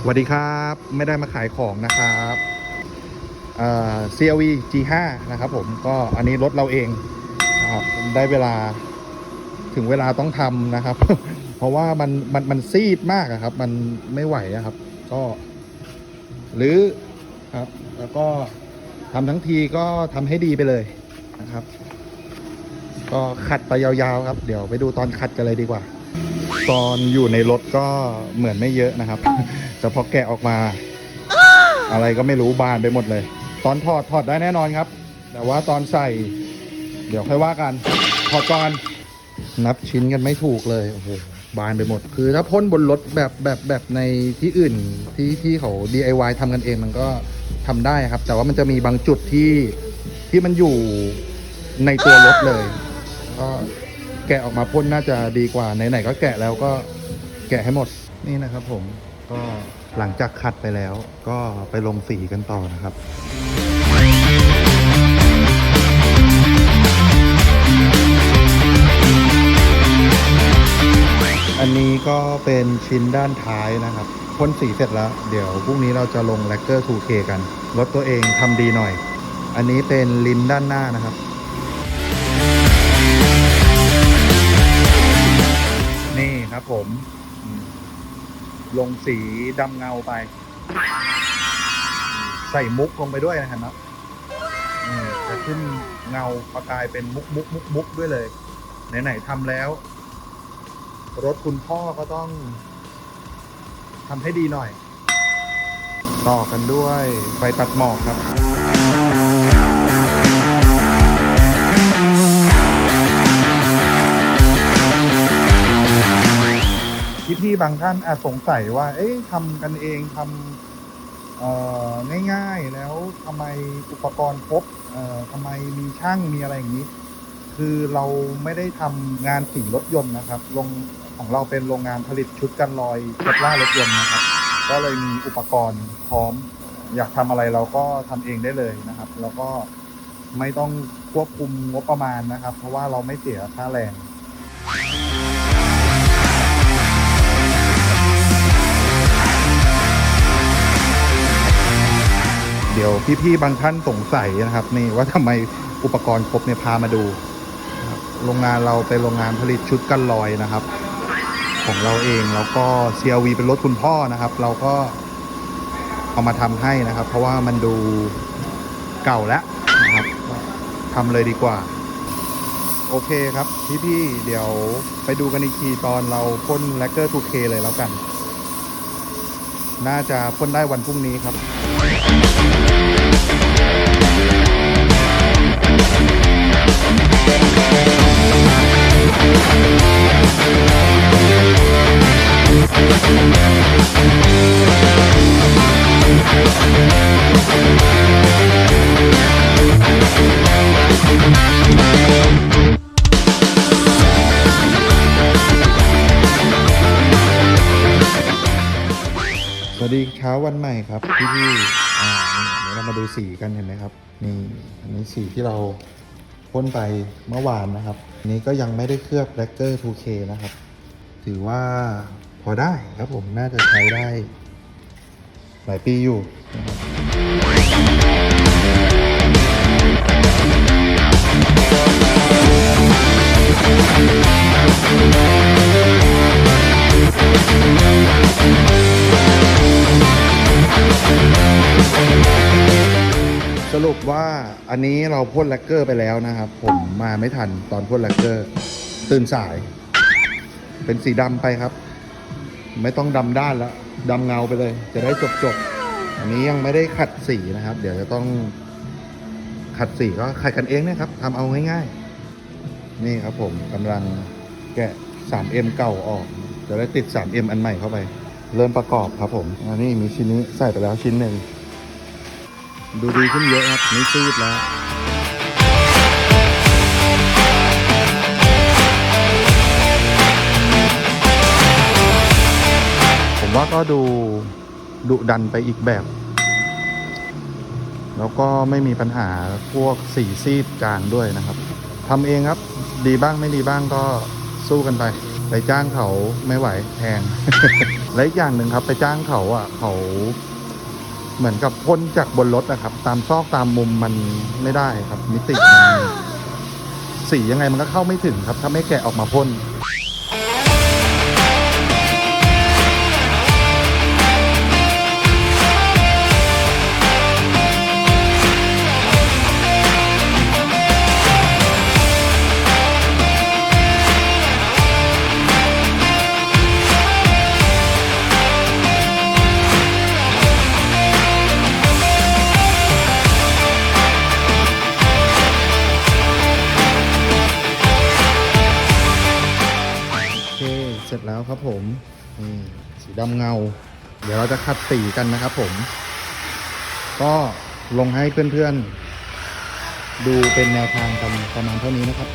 สวัสดีครับไม่ได้มาขายของนะครับเอ่อ CLV G5 นะครับผมก็อันนี้รถเราเองนะครับได้เวลาถึงเวลาต้องทำนะครับ เพราะว่ามันมันมันซีดมากครับ มันไม่ไหวอะครับ ก็หรือครับ แล้วก็ทำทั้งทีก็ทำให้ดีไปเลยนะครับ ก็ขัดไปยาวๆครับ เดี๋ยวไปดูตอนขัดกันเลยดีกว่า ตอนอยู่ในรถก็เหมือนไม่เยอะนะครับ แต่พอแกะออกมา อะไรก็ไม่รู้บานไปหมดเลย ตอนถอดถอดได้แน่นอนครับ แต่ว่าตอนใส่ เดี๋ยวค่อยว่ากัน ถอดก่อนนับชิ้นกันไม่ถูกเลยโอ้โหบานไปหมด คือถ้าพ่นบนรถแบบแบบแบบในที่อื่นที่ที่เขา DIY ทำกันเองมันก็ทำได้ครับ แต่ว่ามันจะมีบางจุดที่ที่มันอยู่ในตัวรถเลยก็ แกะออกมาพ่นน่าจะดีกว่าไหนๆก็แกะแล้วก็แกะให้หมดนี่นะครับผมก็หลังจากคัดไปแล้วก็ไปลงสีกันต่อนะครับอันนี้ก็เป็นชิ้นด้านท้ายนะครับพ่นสีเสร็จแล้ว เดี๋ยวพรุ่งนี้เราจะลงแลกเกอร์ 2K กัน รถตัวเองทำดีหน่อย อันนี้เป็นลิ้นด้านหน้านะครับ ครับผม ลงสีดำเงาไป ใส่มุกลงไปด้วยนะครับนะจะขึ้นเงาประกายเป็นมุกมุกมุกมุกด้วยเลย ไหนๆทำแล้ว รถคุณพ่อก็ต้องทำให้ดีหน่อย ต่อกันด้วยไฟตัดหมอกครับ พี่ๆบางท่านอาจสงสัยว่า เอ๊ะทำกันเองทำเอ่อง่ายๆ แล้วทำไมอุปกรณ์ครบเอ่อทำไมมีช่างมีอะไรอย่างนี้ คือเราไม่ได้ทำงานสีรถยนต์นะครับโรงของเราเป็นโรงงานผลิตชุดกันรอยเทสลารถยนต์นะครับ ก็เลยมีอุปกรณ์พร้อม อยากทำอะไรเราก็ทำเองได้เลยนะครับ แล้วก็ไม่ต้องควบคุมงบประมาณนะครับ เพราะว่าเราไม่เสียค่าแรง พี่ๆบางท่านสงสัยนะครับ นี่ว่าทำไมอุปกรณ์ครบเนี่ยพามาดูโรงงานเราเป็นโรงงานผลิตชุดกันลอยนะครับ ของเราเองแล้วก็ CRV เป็นรถคุณพ่อนะครับ เราก็เอามาทำให้นะครับ เพราะว่ามันดูเก่าแล้วนะครับทำเลยดีกว่า โอเคครับพี่ๆเดี๋ยวไปดูกันอีกทีตอนเราพ่นแลกเกอร์ 2K เลยแล้วกัน น่าจะพ่นได้วันพรุ่งนี้ครับ วัสดีเช้าวันใหม่ครับพี่พี่ๆอ่าเดี๋ยวเรามาดูสีกันเห็นไหมครับ นี่อันนี้สีที่เราพ่นไปเมื่อวานนะครับนนี้ก็ยังไม่ได้เคลือบแบล็กเกอร์ 2K นะครับ ถือว่าพอได้ครับผมน่าจะใช้ได้ หลายปีอยู่ สรุปว่าอันนี้เราพ่นแลกเกอร์ไปแล้วนะครับ ผมมาไม่ทันตอนพ่นแลกเกอร์ ตื่นสาย เป็นสีดำไปครับ ไม่ต้องดำด้านแล้วดำเงาไปเลย จะได้จบจบอันนี้ยังไม่ได้ขัดสีนะครับ เดี๋ยวจะต้องขัดสีก็ขัดกันเองนะครับทำเอาง่ายๆ นี่ครับผมกำลังแกะ 3M เก่าออก จะได้ติด 3M อันใหม่เข้าไป เริ่มประกอบครับผมอันนี้มีชิ้นนี้ใส่ไปแล้วชิ้นหนึ่ง ดูดีขึ้นเยอะครับไม่ซีดแล้วผมว่าก็ดูดุดันไปอีกแบบ แล้วก็ไม่มีปัญหาพวกสีซีดจางด้วยนะครับทำเองครับดีบ้างไม่ดีบ้างก็สู้กันไป ไปจ้างเขาไม่ไหวแพงและอีกอย่างหนึ่งครับ ไปจ้างเขาอะเขา เหมือนกับพ่นจากบนรถนะครับ ตามซอกตามมุมมันไม่ได้ครับ มิติมันสียังไงมันก็เข้าไม่ถึงครับ ถ้าไม่แกะออกมาพ่น เสร็จแล้วครับผมนี่สีดำเงา เดี๋ยวเราจะคัดสีกันนะครับผม ก็ลงให้เพื่อนๆ ดูเป็นแนวทางกันประมาณเท่านี้นะครับ